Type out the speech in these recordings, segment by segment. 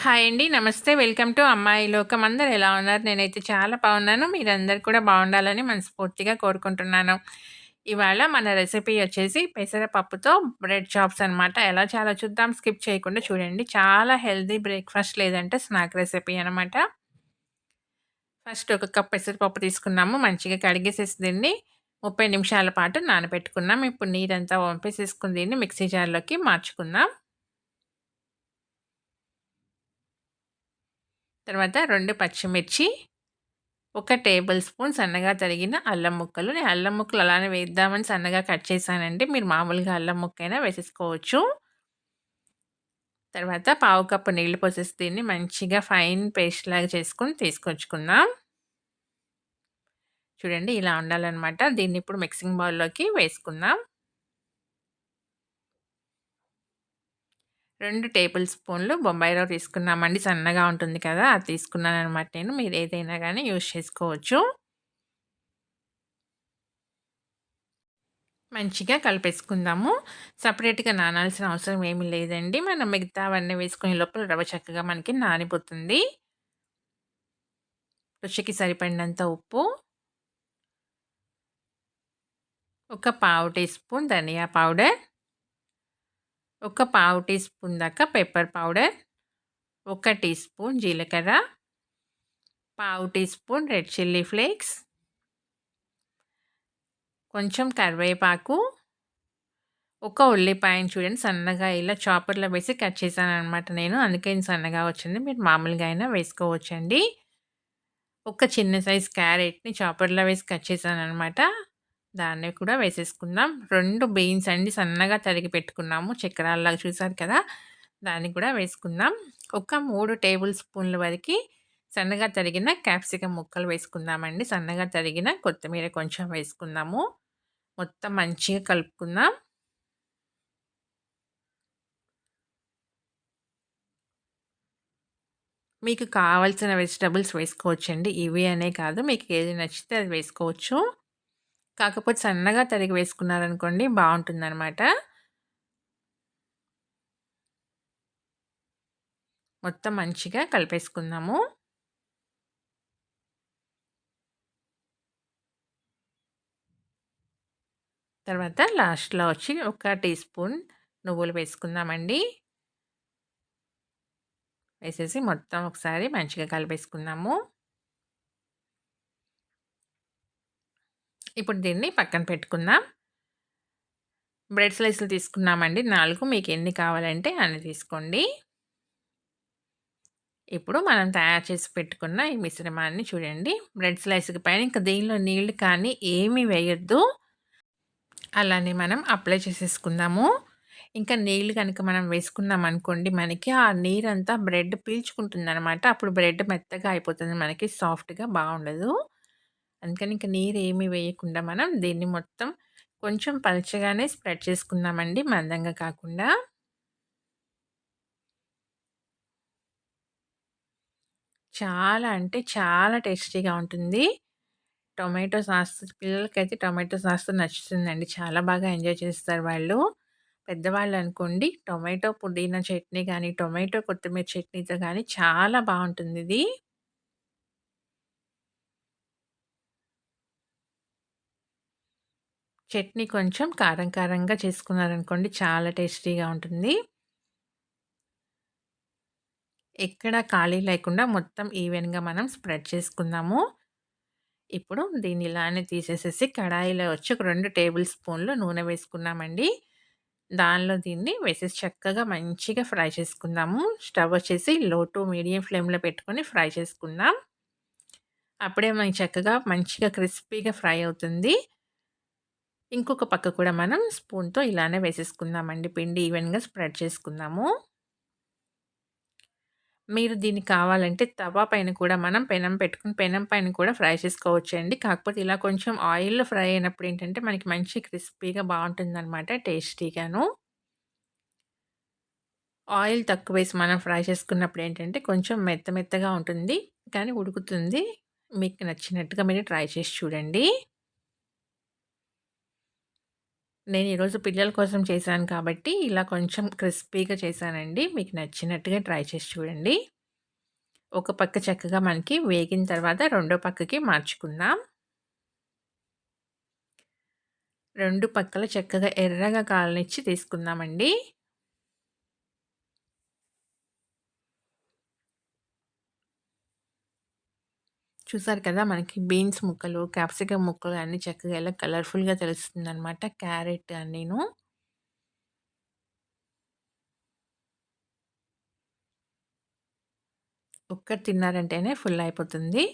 Hi అండి. నమస్తే. Welcome to అమ్మాయి లోకం. అందరు ఎలా ఉన్నారు? నేనైతే చాలా బాగున్నాను. మీరందరూ కూడా బాగుండాలని మనస్ఫూర్తిగా కోరుకుంటున్నాను. ఇవాళ మన రెసిపీ వచ్చేసి పెసరపప్పుతో బ్రెడ్ చాప్స్ అనమాట. ఎలా చాలా చూద్దాం. స్కిప్ చేయకుండా చూడండి. చాలా హెల్దీ బ్రేక్‌ఫాస్ట్ లేదంటే స్నాక్ రెసిపీ అనమాట. ఫస్ట్ ఒక కప్ పెసరపప్పు తీసుకున్నాము. మంచిగా కడిగేసేసి దీన్ని 30 నిమిషాల పాటు నానబెట్టుకున్నాం. ఇప్పుడు నీరంతా వంపేసేసుకుని దీన్ని మిక్సీ జార్‌లోకి మార్చుకుందాం. తర్వాత రెండు పచ్చిమిర్చి, ఒక టేబుల్ స్పూన్ సన్నగా తరిగిన అల్లం ముక్కలు. నేను అల్లం ముక్కలు అలానే వేద్దామని సన్నగా కట్ చేశానండి. మీరు మామూలుగా అల్లం ముక్కైనా వేసేసుకోవచ్చు. తర్వాత పావు కప్పు నీళ్ళు పోసేసి దీన్ని మంచిగా ఫైన్ పేస్ట్ లాగా చేసుకొని తీసుకొచ్చుకుందాం. చూడండి ఇలా ఉండాలన్నమాట దీన్ని ఇప్పుడు మిక్సింగ్ బౌల్‌లోకి వేసుకుందాం. రెండు టేబుల్ స్పూన్లు బొంబాయి రవ్వ తీసుకున్నామండి. సన్నగా ఉంటుంది కదా! అది తీసుకున్నాననమాట నేను. మీరు ఏదైనా కానీ యూజ్ చేసుకోవచ్చు. మంచిగా కలిపేసుకుందాము. సపరేట్గా నానాల్సిన అవసరం ఏమీ లేదండి. మనం మిగతావన్నీ వేసుకునే లోపల రవ్వ చక్కగా మనకి నానిపోతుంది. రుచికి సరిపడినంత ఉప్పు. ఒక పావు టీ స్పూన్ ధనియా పౌడర్. ఒక పావు టీ స్పూన్ దాకా పెప్పర్ పౌడర్. ఒక టీ స్పూన్ జీలకర్ర. పావు teaspoon red chilli flakes. కొంచెం కరివేపాకు. ఒక ఉల్లిపాయను చూడండి సన్నగా ఇలా చాపర్‌లో వేసి కట్ చేశాననమాట నేను. అందుకే సన్నగా వచ్చింది. మీరు మామూలుగా అయినా వేసుకోవచ్చండి. ఒక చిన్న సైజ్ క్యారెట్‌ని చాపర్‌లో వేసి కట్ చేశాననమాట. దాన్ని కూడా వేసేసుకుందాం. రెండు బీన్స్ అండి సన్నగా తరిగి పెట్టుకున్నాము. చక్రాల్లాగా చూసారు కదా! దాన్ని కూడా వేసుకుందాం. ఒక మూడు టేబుల్ స్పూన్ల వరకి సన్నగా తరిగిన క్యాప్సికమ్ ముక్కలు వేసుకుందామండి. సన్నగా తరిగిన కొత్తిమీర కొంచెం వేసుకుందాము. మొత్తం మంచిగా కలుపుకుందాం. మీకు కావాల్సిన వెజిటబుల్స్ వేసుకోవచ్చండి. ఇవి అనే కాదు. మీకు ఏది నచ్చితే అది వేసుకోవచ్చు. కాకపోతే సన్నగా తరిగి వేసుకున్నారనుకోండి బావుంటుందనమాట. మొత్తం మంచిగా కలిపేసుకుందాము. తర్వాత లాస్ట్‌లో వచ్చి ఒక టీ స్పూన్ నువ్వులు వేసుకుందామండి. వేసేసి మొత్తం ఒకసారి మంచిగా కలిపేసుకుందాము. ఇప్పుడు దీన్ని పక్కన పెట్టుకుందాం. బ్రెడ్ స్లైస్‌లు తీసుకున్నామండి నాలుగు మీకు ఎన్ని కావాలంటే అన్ని తీసుకోండి. ఇప్పుడు మనం తయారు చేసి పెట్టుకున్న ఈ మిశ్రమాన్ని చూడండి. బ్రెడ్ స్లైస్‌కి పైన ఇంకా దీనిలో నీళ్ళు కానీ ఏమీ వేయొద్దు. అలానే మనం అప్లై చేసేసుకుందాము. ఇంకా నీళ్ళు కనుక మనం వేసుకున్నామనుకోండి మనకి ఆ నీరంతా బ్రెడ్ పీల్చుకుంటుందనమాట. అప్పుడు బ్రెడ్ మెత్తగా అయిపోతుంది మనకి సాఫ్ట్‌గా బాగుండదు అందుకని ఇంక ఏమి వేయకుండా మనం దీన్ని మొత్తం కొంచెం పల్చగానే స్ప్రెడ్ చేసుకున్నామండి మందంగా కాకుండా. చాలా అంటే చాలా టేస్టీగా ఉంటుంది. టొమాటో సాస్ పిల్లలకైతే టొమాటో సాస్ నచ్చుతుందండి. చాలా బాగా ఎంజాయ్ చేస్తారు వాళ్ళు. పెద్దవాళ్ళు అనుకోండి టొమాటో పుదీనా చట్నీ కానీ టొమాటో కొత్తిమీర చట్నీతో కానీ చాలా బాగుంటుంది ఇది చట్నీ కొంచెం కారం కారంగా చేసుకున్నారనుకోండి చాలా టేస్టీగా ఉంటుంది. ఎక్కడ ఖాళీ లేకుండా మొత్తం ఈవెన్‌గా మనం స్ప్రెడ్ చేసుకుందాము. ఇప్పుడు దీన్ని ఇలానే తీసేసేసి కడాయిలో వచ్చి ఒక రెండు టేబుల్ స్పూన్లు నూనె వేసుకున్నామండి. దానిలో దీన్ని వేసేసి చక్కగా మంచిగా ఫ్రై చేసుకుందాము. స్టవ్ వచ్చేసి లో టు మీడియం ఫ్లేమ్‌లో పెట్టుకొని ఫ్రై చేసుకుందాం. అప్పుడే మనకి చక్కగా మంచిగా క్రిస్పీగా ఫ్రై అవుతుంది. ఇంకొక పక్క కూడా మనం స్పూన్‌తో ఇలానే వేసేసుకుందామండి. పిండి ఈవెన్‌గా స్ప్రెడ్ చేసుకుందాము. మీరు దీన్ని కావాలంటే తవా పైన కూడా మనం పెనం పెట్టుకుని పెనం పైన కూడా ఫ్రై చేసుకోవచ్చు అండి కాకపోతే ఇలా కొంచెం ఆయిల్‌లో ఫ్రై అయినప్పుడు ఏంటంటే మనకి మంచి క్రిస్పీగా బాగుంటుందన్నమాట టేస్టీగాను. ఆయిల్ తక్కువ వేసి మనం ఫ్రై చేసుకున్నప్పుడు ఏంటంటే కొంచెం మెత్త మెత్తగా ఉంటుంది. కానీ ఉడుకుతుంది. మీకు నచ్చినట్టుగా మీరు ట్రై చేసి చూడండి. నేను ఈరోజు పిల్లల కోసం చేశాను కాబట్టి ఇలా కొంచెం క్రిస్పీగా చేశానండి. మీకు నచ్చినట్టుగా ట్రై చేసి చూడండి. ఒక పక్క చక్కగా మనకి వేగిన తర్వాత రెండో పక్కకి మార్చుకుందాం. రెండు పక్కల చక్కగా ఎర్రగా కాలనిచ్చి తీసుకుందామండి. చూసారు కదా! మనకి బీన్స్ ముక్కలు, క్యాప్సికమ్ ముక్కలు అన్నీ చక్కగా ఎలా కలర్‌ఫుల్‌గా తెలుస్తుంది అనమాట క్యారెట్ అన్నీను. ఒక్కటి తిన్నారంటేనే ఫుల్ అయిపోతుంది.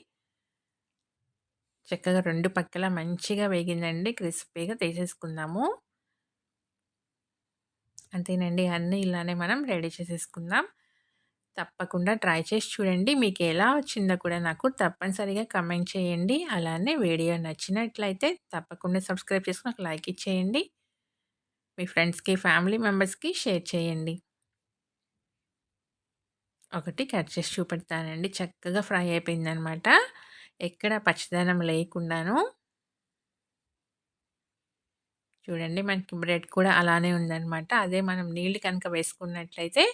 చక్కగా రెండు పక్కల మంచిగా వేగిందండి. క్రిస్పీగా తీసేసుకుందాము. అంతేనండి. అన్నీ ఇలానే మనం రెడీ చేసేసుకుందాం. తప్పకుండా ట్రై చేసి చూడండి. మీకు ఎలా వచ్చిందో కూడా నాకు తప్పనిసరిగా కమెంట్ చేయండి. అలానే వీడియో నచ్చినట్లయితే తప్పకుండా సబ్స్క్రైబ్ చేసుకుని ఒక లైక్ ఇచ్చేయండి. మీ ఫ్రెండ్స్‌కి, ఫ్యామిలీ మెంబర్స్‌కి షేర్ చేయండి. ఒకటి కట్ చేసి చూపెడతానండి. చక్కగా ఫ్రై అయిపోయిందనమాట. ఎక్కడ పచ్చదనం లేకుండాను. చూడండి మనకి బ్రెడ్ కూడా అలానే ఉందనమాట. అదే మనం నీళ్ళు కనుక వేసుకున్నట్లయితే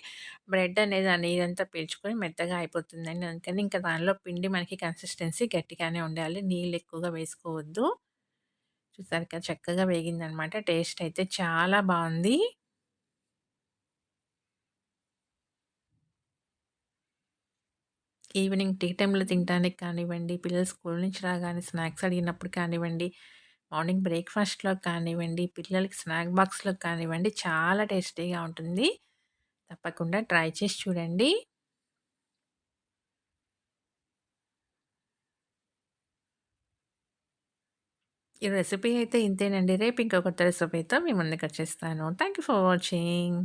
బ్రెడ్ అనేది ఆ నీరంతా పీల్చుకొని మెత్తగా అయిపోతుందండి. అందుకని ఇంకా దానిలో పిండి మనకి కన్సిస్టెన్సీ గట్టిగానే ఉండాలి. నీళ్ళు ఎక్కువగా వేసుకోవద్దు. చూసారు కదా! చక్కగా వేగిందనమాట. టేస్ట్ అయితే చాలా బాగుంది ఈవినింగ్ టీ టైంలో తినడానికి కానివ్వండి, పిల్లలు స్కూల్ నుంచి రాగానే స్నాక్స్ అడిగినప్పుడు కానివ్వండి, మార్నింగ్ బ్రేక్‌ఫాస్ట్‌లో కానివ్వండి, పిల్లలకి స్నాక్ బాక్స్‌లో కానివ్వండి, చాలా టేస్టీగా ఉంటుంది. తప్పకుండా ట్రై చేసి చూడండి. ఈ రెసిపీ అయితే ఇంతేనండి. రేపు ఇంకొక రెసిపీతో మీ ముందుకొచ్చేస్తాను. Thank you for watching.